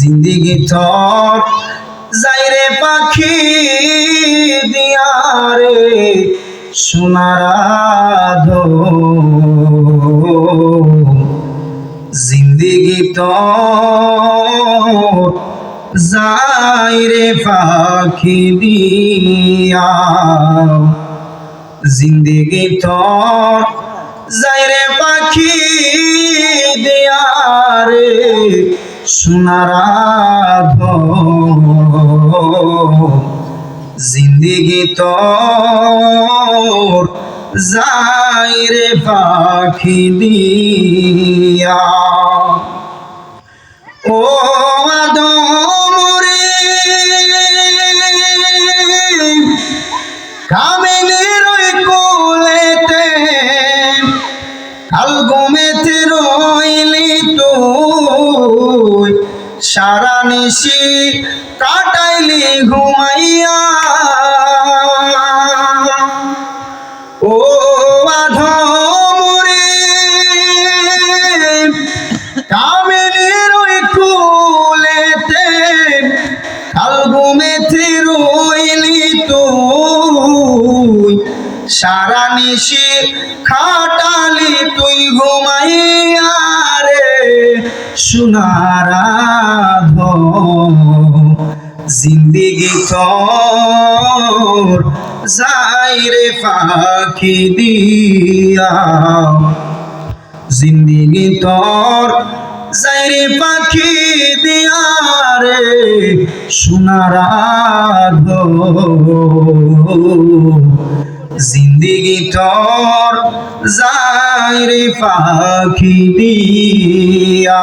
জিন্দিগি তোর যাইরে পাখি দিয়ারে সোনার আধো জিন্দিগি তোর যাইরে পাখি দিয়া। জিন্দিগি তোর যাইরে পাখি সোনার জিন্দিগি তোর যাইরে পাখি দিয়া। ও আদমরে কামিনীর ওই কোলেতে কাল সারা নিশি কাটাইলি ঘুমাইয়া। ও আধমরে কামিনীর ওই কুলেতে কাল ঘুমেতে রইলি তুই। সারা নিশি খাটালি তুই রে সোনার জিন্দিগি তোর যাইরে পাখি দিয়া। জিন্দিগি তোর যাইরে পাখি দিয়া রে জিন্দিগি তোর যাইরে পাখি দিয়া।